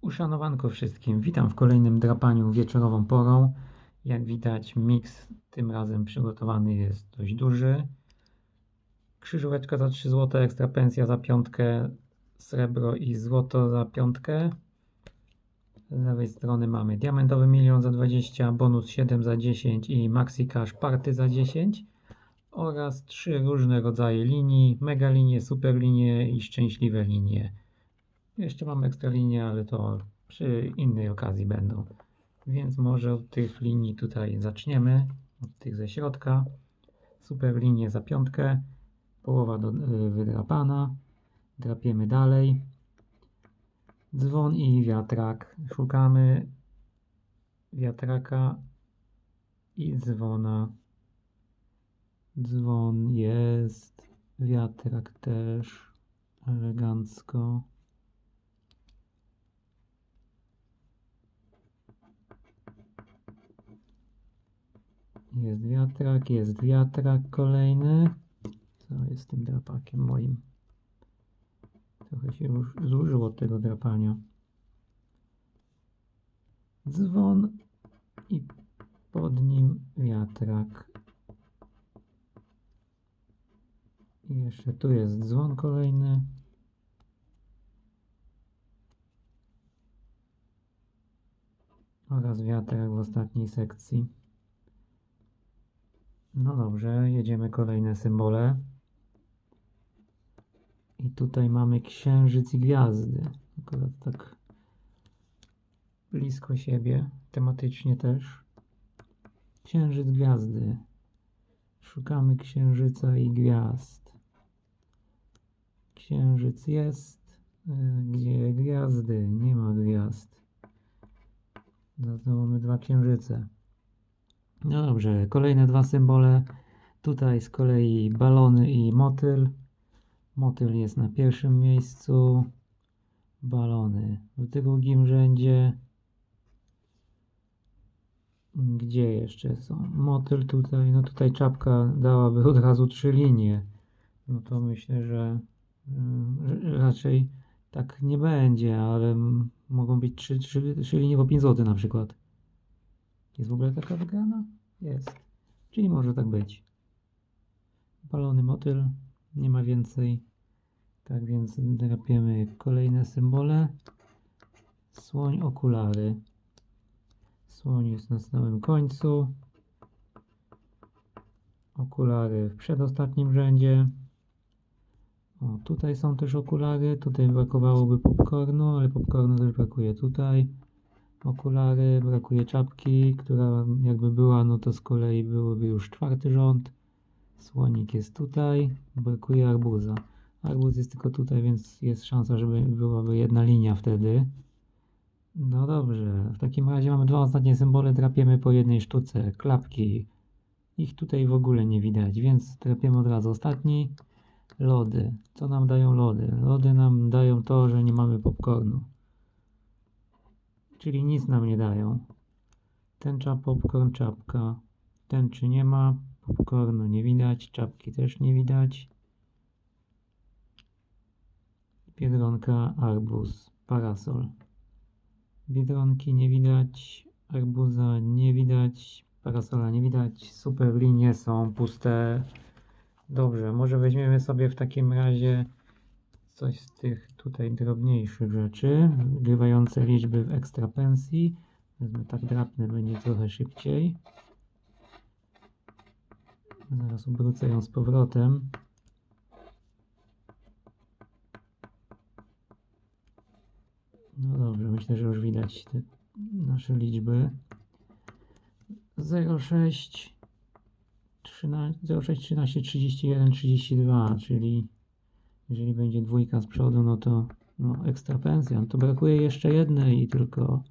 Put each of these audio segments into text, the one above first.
Uszanowanko wszystkim. Witam w kolejnym drapaniu wieczorową porą. Jak widać, miks tym razem przygotowany jest dość duży. Krzyżóweczka za 3 zł, ekstra pensja za piątkę, srebro i złoto za piątkę. Z lewej strony mamy diamentowy milion za 20, bonus 7 za 10 i maxi cash party za 10 oraz trzy różne rodzaje linii, mega linie, super linie i szczęśliwe linie. Jeszcze mam ekstra linie, ale to przy innej okazji będą. Więc może od tych linii tutaj zaczniemy, od tych ze środka. Super linie za piątkę, połowa do, y, wydrapana. Drapiemy dalej. Dzwon i wiatrak. Szukamy wiatraka i dzwona. Dzwon jest, wiatrak też, elegancko. Jest wiatrak, jest wiatrak kolejny. Co jest tym drapakiem moim? Trochę się już zużyło tego drapania. Dzwon i pod nim wiatrak. I jeszcze tu jest dzwon kolejny. Oraz wiatrak w ostatniej sekcji. No dobrze, jedziemy kolejne symbole. I tutaj mamy księżyc i gwiazdy. Akurat tak blisko siebie, tematycznie też. Księżyc, gwiazdy. Szukamy księżyca i gwiazd. Księżyc jest. y, Gdzie gwiazdy? Nie ma gwiazd. Za to mamy dwa księżyce. No dobrze, kolejne dwa symbole. Tutaj z kolei balony i motyl. Motyl jest na pierwszym miejscu. Balony w drugim rzędzie. Gdzie jeszcze są? Motyl tutaj. No tutaj czapka dałaby od razu trzy linie. No to myślę, że, raczej tak nie będzie, ale mogą być trzy, trzy, trzy linie po 5 zł na przykład. Jest w ogóle taka wygrana? Jest. Czyli może tak być. Balony motyl, nie ma więcej. Tak więc drapiemy kolejne symbole. Słoń, okulary. Słoń jest na samym końcu. Okulary w przedostatnim rzędzie. O, tutaj są też okulary. Tutaj brakowałoby popcornu, ale popcornu też brakuje tutaj okulary, brakuje czapki, która jakby była, no to z kolei byłoby już czwarty rząd. Słonik jest tutaj, brakuje arbuza. Arbuz jest tylko tutaj, więc jest szansa, żeby byłaby jedna linia wtedy. No dobrze, w takim razie mamy dwa ostatnie symbole, drapiemy po jednej sztuce, klapki. Ich tutaj w ogóle nie widać, więc drapiemy od razu ostatni. Lody. Co nam dają lody? Lody nam dają to, że nie mamy popcornu czyli nic nam nie dają. Tęcza, popcorn, czapka. Tęczy nie ma, popcornu nie widać, czapki też nie widać. Biedronka, arbuz, parasol. Biedronki nie widać, arbuza nie widać, parasola nie widać, super linie są puste. Dobrze, może weźmiemy sobie w takim razie coś z tych tutaj drobniejszych rzeczy, grywające liczby w ekstra pensji. Wezmę tak drapnę, będzie trochę szybciej. Zaraz obrócę ją z powrotem. No dobrze, myślę, że już widać te nasze liczby. 0,6 13, 0,6, 13, 31, 32, czyli jeżeli będzie dwójka z przodu, no to no, ekstra pensja. No to brakuje jeszcze jednej i tylko,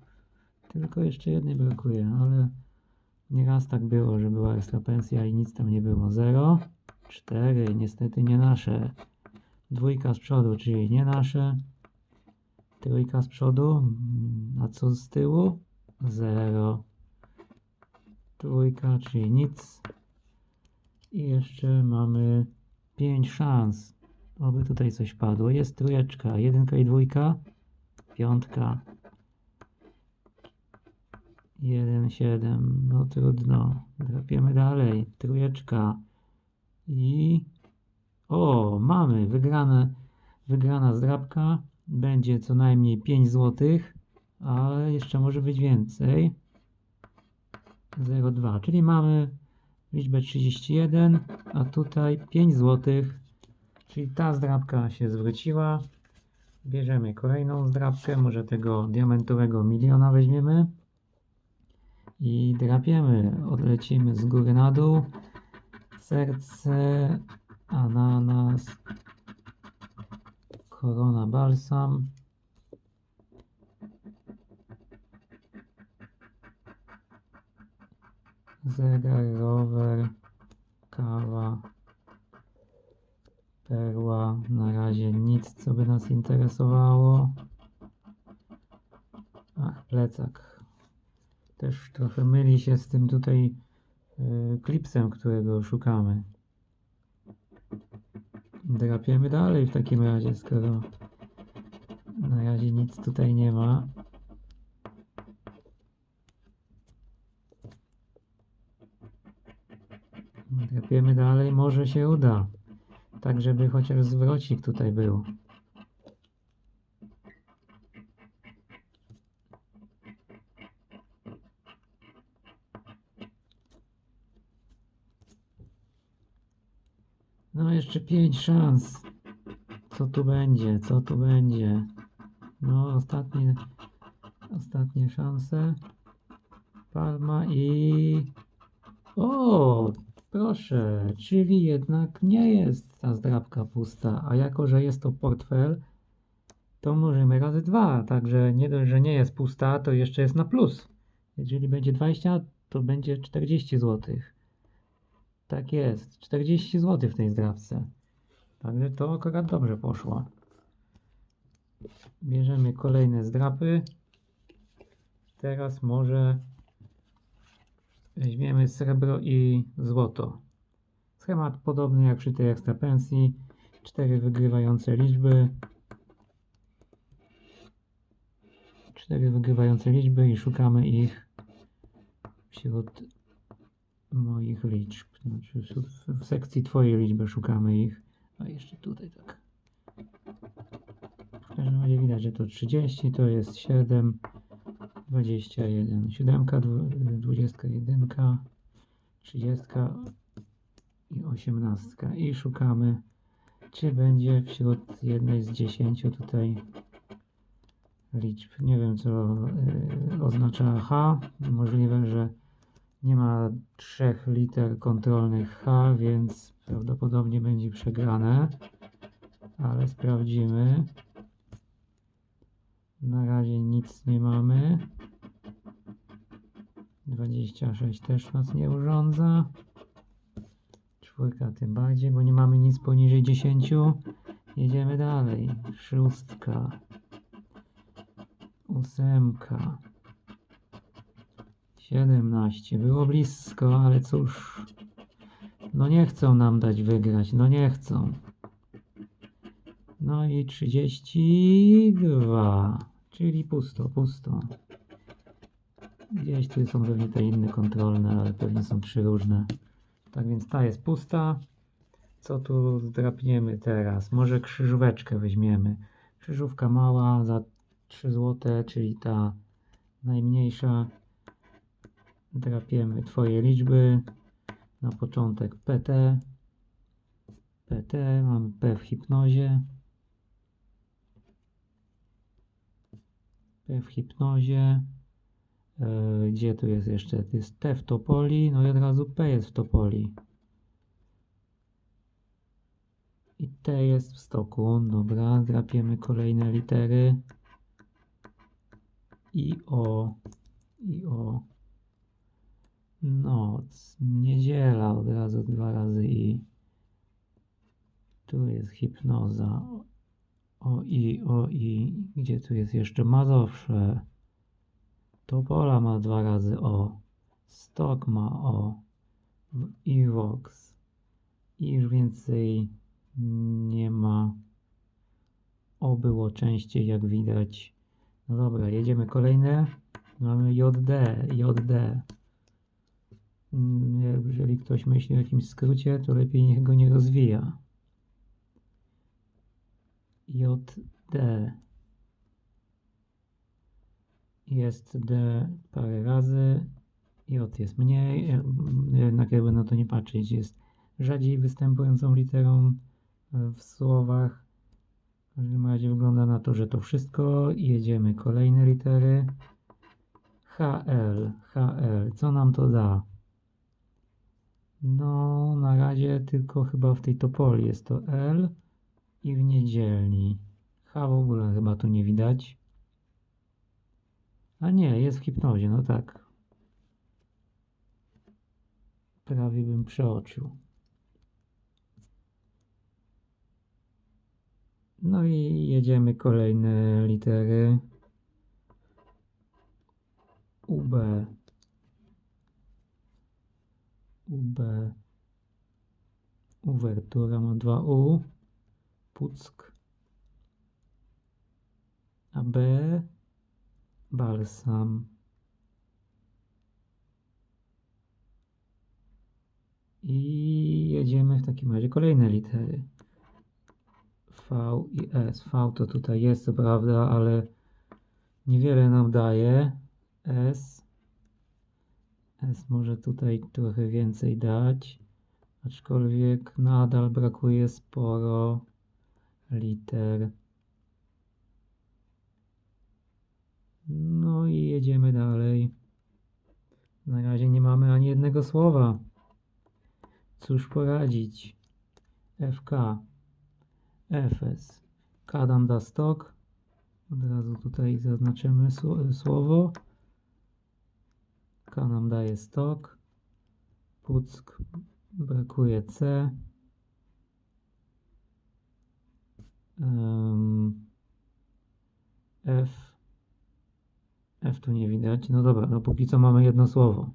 tylko jeszcze jednej brakuje, ale nieraz tak było, że była ekstra pensja i nic tam nie było. 0, 4, niestety nie nasze. Dwójka z przodu, czyli nie nasze. Trójka z przodu, a co z tyłu? 0. Trójka, czyli nic. I jeszcze mamy 5 szans. Oby tutaj coś padło. Jest trójeczka, jedynka i dwójka, piątka, 1, 7, no trudno. Drapiemy dalej. Trójeczka. I o, mamy wygrane, wygrana zdrabka. Będzie co najmniej 5 zł, ale jeszcze może być więcej. 0,2, czyli mamy liczbę 31, a tutaj 5 zł, czyli ta zdrabka się zwróciła. Bierzemy kolejną zdrabkę, może tego diamentowego miliona weźmiemy i drapiemy. Odlecimy z góry na dół. Serce, ananas, korona balsam. Zegar, rower, kawa, perła. Na razie nic, co by nas interesowało. Ach, plecak. Też trochę myli się z tym tutaj y, klipsem, którego szukamy. Drapiemy dalej w takim razie, skoro na razie nic tutaj nie ma. Drapiemy dalej, może się uda. Tak, żeby chociaż zwrocik tutaj był. No, jeszcze pięć szans. Co tu będzie? Co tu będzie? No, ostatnie, ostatnie szanse. Palma i... O, proszę, czyli jednak nie jest ta zdrabka pusta, a jako, że jest to portfel, to mnożymy razy dwa, także nie dość, że nie jest pusta, to jeszcze jest na plus. Jeżeli będzie 20, to będzie 40 zł. Tak jest, 40 zł w tej zdrabce. Także to akurat dobrze poszło. Bierzemy kolejne zdrapy. Teraz może weźmiemy srebro i złoto. Schemat podobny jak przy tej ekstra pensji. Cztery wygrywające liczby. Cztery wygrywające liczby i szukamy ich wśród moich liczb. Znaczy w sekcji Twojej liczby szukamy ich. A jeszcze tutaj tak. W każdym razie widać, że to 30, to jest 7, 21, 7, 21, 30 i 18. I szukamy, czy będzie wśród jednej z 10 tutaj liczb. Nie wiem, co y, oznacza H. Możliwe, że nie ma trzech liter kontrolnych H, więc prawdopodobnie będzie przegrane. Ale sprawdzimy. Na razie nic nie mamy. 26 też nas nie urządza. Czwórka tym bardziej, bo nie mamy nic poniżej 10. Jedziemy dalej. Szóstka. Ósemka. 17. Było blisko, ale cóż. No nie chcą nam dać wygrać. No nie chcą. No i 32. Czyli pusto, pusto. Gdzieś tu są pewnie te inne kontrolne, ale pewnie są trzy różne. Tak więc ta jest pusta. Co tu zdrapniemy teraz? Może krzyżóweczkę weźmiemy. Krzyżówka mała za 3 zł, czyli ta najmniejsza. Drapiemy Twoje liczby. Na początek PT. PT, mamy P w hipnozie. W hipnozie. E, gdzie tu jest jeszcze? To jest T w Topoli, no i od razu P jest w Topoli. I T jest w stoku. Dobra, drapiemy kolejne litery. I O. I O. Noc. Niedziela od razu dwa razy I. Tu jest hipnoza. O i, o i. Gdzie tu jest jeszcze Mazowsze? Topola ma dwa razy O. Stok ma O. I Vox. I już więcej nie ma. O było częściej, jak widać. No dobra, jedziemy kolejne. Mamy JD, JD. Mm, Jeżeli ktoś myśli o jakimś skrócie, to lepiej niech go nie rozwija. JD. Jest D parę razy. J jest mniej. em, Jednak jakby na to nie patrzeć. Jest rzadziej występującą literą e, w słowach. W każdym razie wygląda na to, że to wszystko. Jedziemy kolejne litery. HL, HL. Co nam to da? No, na razie tylko chyba w tej topoli jest to L i w niedzielni. H w ogóle chyba tu nie widać. A nie, jest w hipnozie, no tak. Prawie bym przeoczył. No i jedziemy kolejne litery. UB. UB. Uwertura ma dwa U. Puck. A B. Balsam. I jedziemy w takim razie kolejne litery. V i S. V to tutaj jest, co prawda, ale niewiele nam daje. S. S może tutaj trochę więcej dać, aczkolwiek nadal brakuje sporo liter. No i jedziemy dalej. Na razie nie mamy ani jednego słowa. Cóż poradzić? FK. FS. Kadam da stok. Od razu tutaj zaznaczymy sło- słowo. K nam daje stok. Puck brakuje C. F. F tu nie widać. No dobra, no póki co mamy jedno słowo.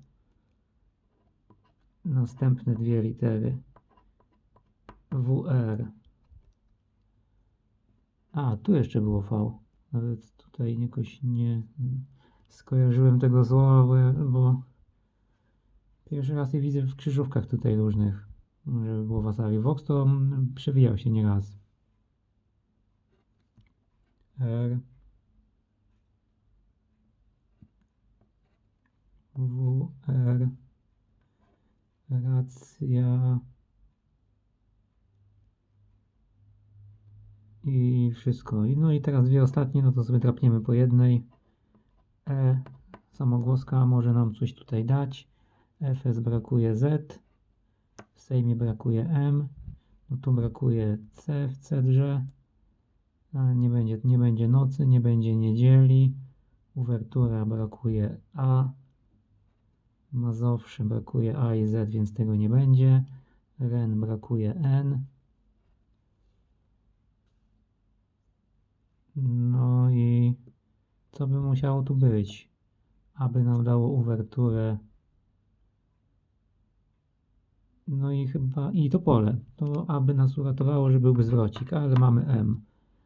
Następne dwie litery. WR. A, tu jeszcze było V. Nawet tutaj jakoś nie skojarzyłem tego słowa, bo, bo pierwszy raz je widzę w krzyżówkach tutaj różnych, żeby było wasabi. Vox to przewijał się nieraz. R. W, R. Racja. I wszystko. No i teraz dwie ostatnie, no to sobie drapniemy po jednej. E, samogłoska może nam coś tutaj dać. FS brakuje Z. W Sejmie brakuje M. No tu brakuje C w Cedrze. Nie będzie, nie będzie nocy, nie będzie niedzieli. Uwertura brakuje A. Mazowszy brakuje A i Z, więc tego nie będzie. Ren brakuje N. No i co by musiało tu być, aby nam dało uwerturę? No i chyba, i to pole, to aby nas uratowało, że byłby zwrocik, ale mamy M.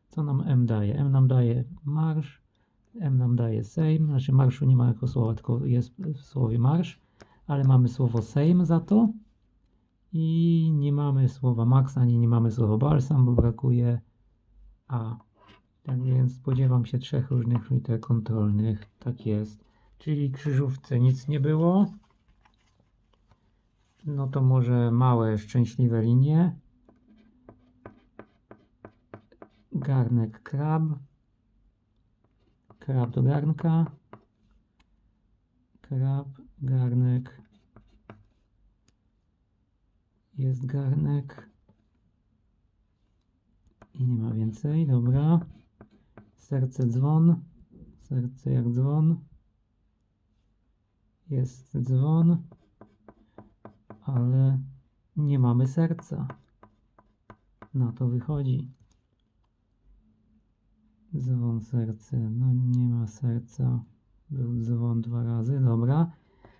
Co nam M daje? M nam daje marsz, M nam daje Sejm, znaczy marszu nie ma jako słowa, tylko jest w słowie marsz, ale mamy słowo Sejm za to i nie mamy słowa Max, ani nie mamy słowa Balsam, bo brakuje A. Tak więc spodziewam się trzech różnych liter kontrolnych. Tak jest. Czyli krzyżówce nic nie było. No to może małe, szczęśliwe linie. Garnek krab. Krab do garnka. Krab, garnek. Jest garnek. I nie ma więcej, dobra. Serce dzwon. Serce jak dzwon. Jest dzwon. Ale nie mamy serca. Na to wychodzi. Dzwon, serce. No nie ma serca. Był dzwon dwa razy, dobra.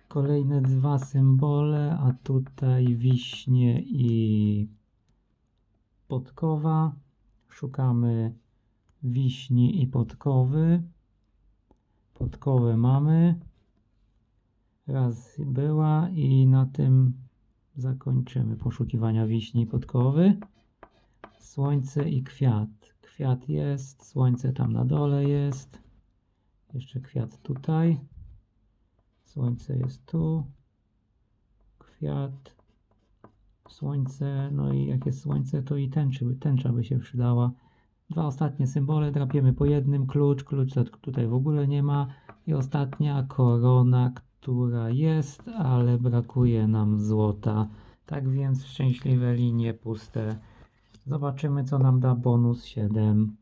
Kolejne dwa symbole, a tutaj wiśnie i podkowa. Szukamy wiśni i podkowy. podkowę mamy. Raz była i na tym zakończymy poszukiwania wiśni podkowy. Słońce i kwiat. Kwiat jest, słońce tam na dole jest. Jeszcze kwiat tutaj. Słońce jest tu. Kwiat. Słońce. No i jak jest słońce, to i tęczy, tęcza by się przydała. Dwa ostatnie symbole drapiemy po jednym. Klucz, klucz tutaj w ogóle nie ma. I ostatnia korona, która jest, ale brakuje nam złota. Tak więc szczęśliwe linie puste. Zobaczymy, co nam da bonus 7.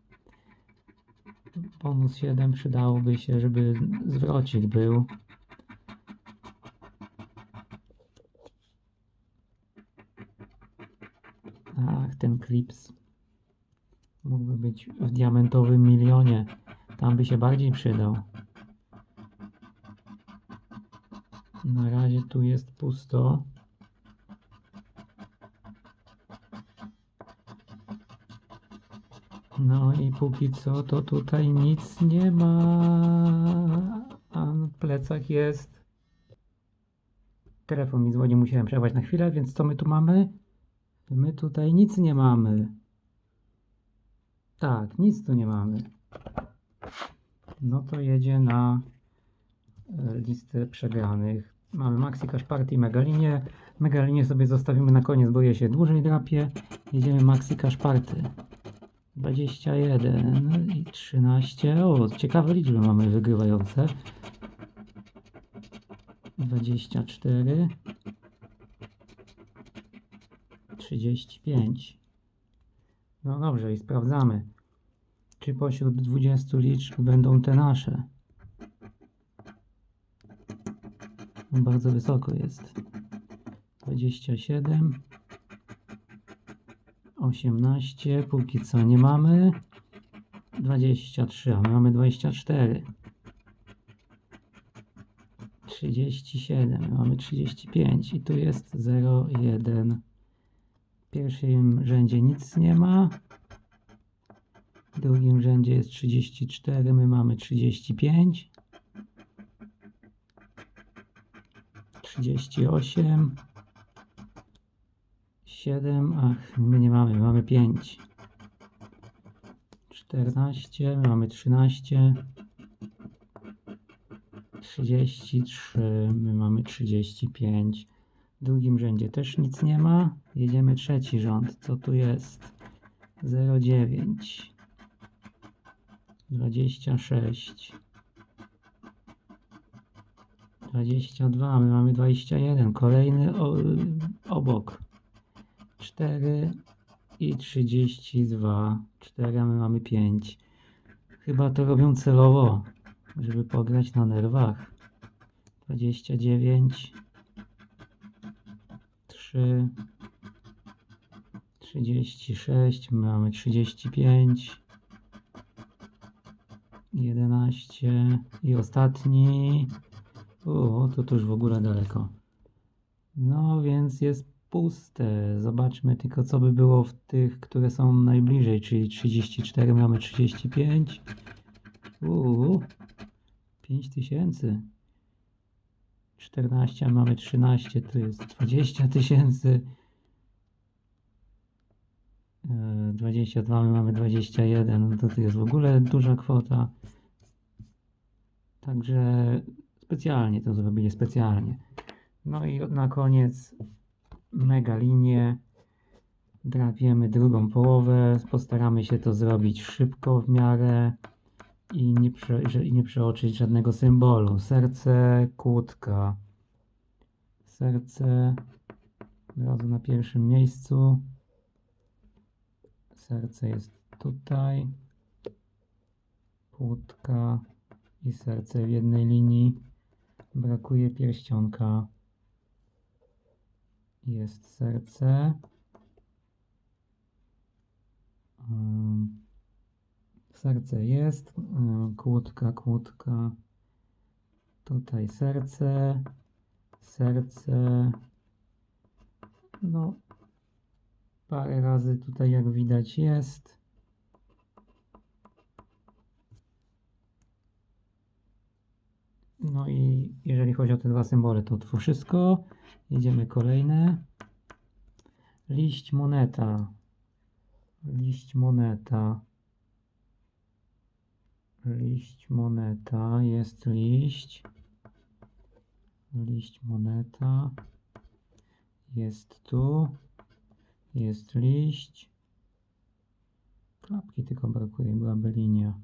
Bonus 7 przydałoby się, żeby zwrocik był. Ach, ten klips mógłby być w diamentowym milionie. Tam by się bardziej przydał. Na razie tu jest pusto. No i póki co to tutaj nic nie ma. A na plecach jest. Telefon mi dzwoni, musiałem przerwać na chwilę, więc co my tu mamy? My tutaj nic nie mamy. Tak, nic tu nie mamy. No to jedzie na e, listę przegranych. Mamy Maxi Cash Party i Megalinie. Megalinie sobie zostawimy na koniec, bo je się dłużej drapie. Jedziemy Maxi Cash Party. 21 i 13. O, ciekawe liczby mamy wygrywające. 24 35 No dobrze i sprawdzamy, czy pośród 20 liczb będą te nasze. Bardzo wysoko jest. 27 18, póki co nie mamy. 23, a my mamy 24. 37, my mamy 35 i tu jest 0, 1. W pierwszym rzędzie nic nie ma. W drugim rzędzie jest 34, my mamy 35. 38. 7, ach, my nie mamy, my mamy 5. 14, my mamy 13. 33, my mamy 35. W drugim rzędzie też nic nie ma. Jedziemy trzeci rząd. Co tu jest? 09. 26. 22, my mamy 21. Kolejny o, obok. 4 i 32. 4, a my mamy 5. Chyba to robią celowo, żeby pograć na nerwach. 29. 3. 36. My mamy 35. 11. I ostatni. O, to już w ogóle daleko. No więc jest puste. Zobaczmy tylko, co by było w tych, które są najbliżej, czyli 34 mamy 35. Uuu, 5000. 14 a mamy 13, to jest 20 tysięcy. E, 22 my mamy 21, no to to jest w ogóle duża kwota. Także specjalnie to zrobili, specjalnie. No i na koniec mega linię. Drapiemy drugą połowę. Postaramy się to zrobić szybko w miarę i nie, prze, i nie przeoczyć żadnego symbolu. Serce, kłódka. Serce od razu na pierwszym miejscu. Serce jest tutaj. Kłódka i serce w jednej linii. Brakuje pierścionka. Jest serce. Serce jest. Kłódka, kłódka. Tutaj serce. Serce. No. Parę razy tutaj jak widać jest. No i jeżeli chodzi o te dwa symbole, to to wszystko. Jedziemy kolejne. Liść moneta. Liść moneta. Liść moneta. Jest liść. Liść moneta. Jest tu. Jest liść. Klapki tylko brakuje, byłaby linia.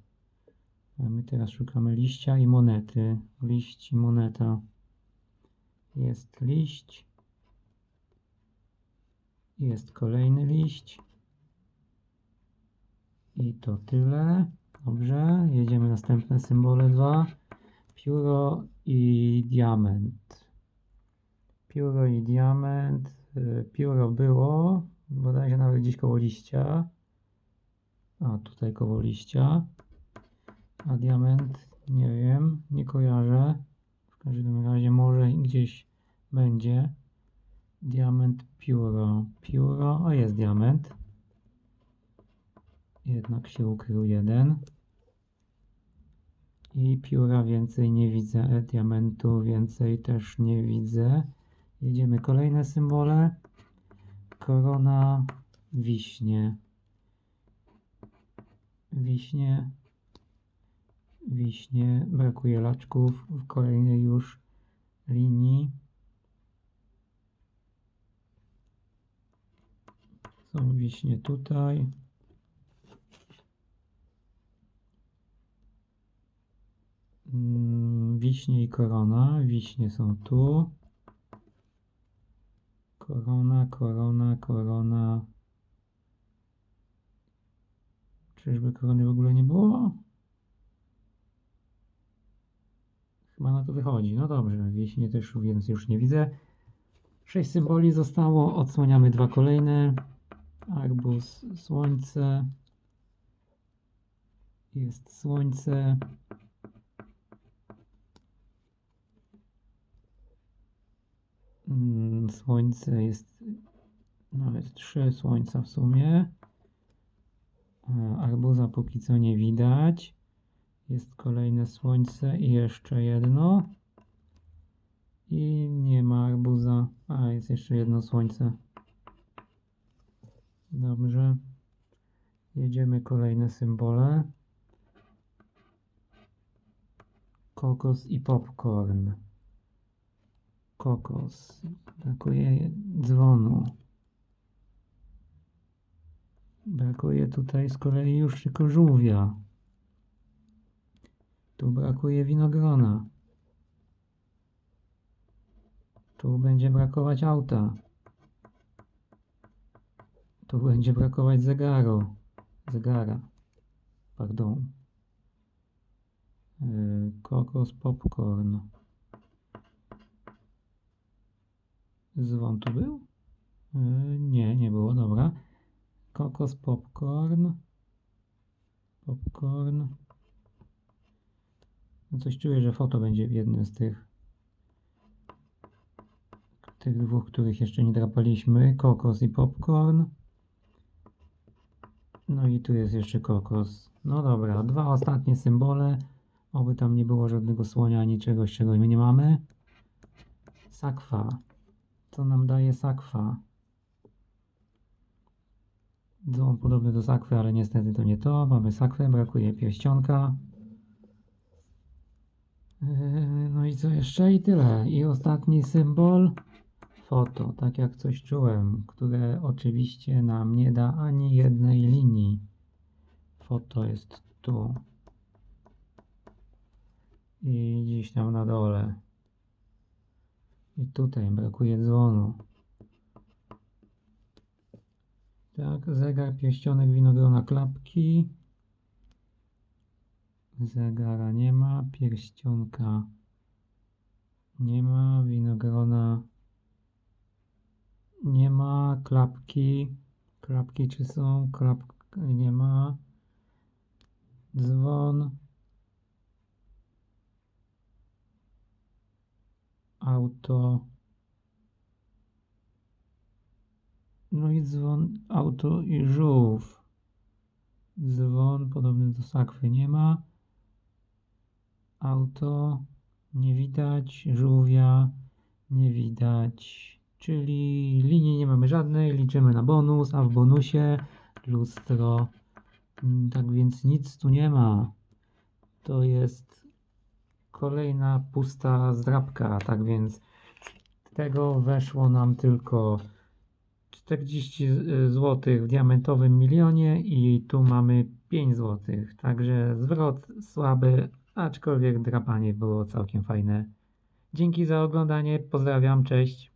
A my teraz szukamy liścia i monety. Liść i moneta. Jest liść. Jest kolejny liść. I to tyle. Dobrze. Jedziemy następne symbole dwa. Pióro i diament. Pióro i diament. Y, Pióro było, bodajże nawet gdzieś koło liścia. A tutaj koło liścia. A diament, nie wiem, nie kojarzę. W każdym razie może gdzieś będzie. Diament, pióro, pióro, o jest diament. Jednak się ukrył jeden. I pióra więcej nie widzę, e, diamentu więcej też nie widzę. Jedziemy kolejne symbole. Korona, wiśnie. Wiśnie, wiśnie, brakuje laczków w kolejnej już linii. Są wiśnie tutaj. Mm, Wiśnie i korona. Wiśnie są tu. Korona, korona, korona. Czyżby korony w ogóle nie było? Chyba na to wychodzi. No dobrze, wiśnie też więc już nie widzę. Sześć symboli zostało. Odsłaniamy dwa kolejne. Arbuz, słońce. Jest słońce. Mm, Słońce jest nawet trzy słońca w sumie. E, Arbuza póki co nie widać. Jest kolejne słońce i jeszcze jedno. I nie ma arbuza. A, jest jeszcze jedno słońce. Dobrze. Jedziemy kolejne symbole. Kokos i popcorn. Kokos. Brakuje dzwonu. Brakuje tutaj z kolei już tylko żółwia. Tu brakuje winogrona. Tu będzie brakować auta. Tu będzie brakować zegaru. Zegara. Pardon. Yy, kokos, popcorn. Dzwon tu był? Yy, nie, nie było, dobra. Kokos, popcorn. Popcorn. No coś czuję, że foto będzie w jednym z tych tych dwóch, których jeszcze nie drapaliśmy. Kokos i popcorn. No i tu jest jeszcze kokos. No dobra, dwa ostatnie symbole. Oby tam nie było żadnego słonia ani czegoś, czego my nie mamy. Sakwa. Co nam daje sakwa? Dzwon podobny do sakwy, ale niestety to nie to. Mamy sakwę, brakuje pierścionka. Yy, No i co jeszcze? I tyle. I ostatni symbol. Foto, tak jak coś czułem, które oczywiście nam nie da ani jednej linii. Foto jest tu. I gdzieś tam na dole. I tutaj brakuje dzwonu. Tak, zegar, pierścionek, winogrona, klapki. Zegara nie ma, pierścionka nie ma, winogrona nie ma, klapki. Klapki czy są? Klapk nie ma. Dzwon. Auto. No i dzwon, auto i żółw. Dzwon podobny do sakwy nie ma. Auto. Nie widać żółwia, nie widać, czyli linii nie mamy żadnej, liczymy na bonus, a w bonusie lustro, Mm, tak więc nic tu nie ma. To jest kolejna pusta zdrabka, tak więc tego weszło nam tylko 40 zł w diamentowym milionie i tu mamy 5 zł. Także zwrot słaby, aczkolwiek drapanie było całkiem fajne. Dzięki za oglądanie, pozdrawiam, cześć.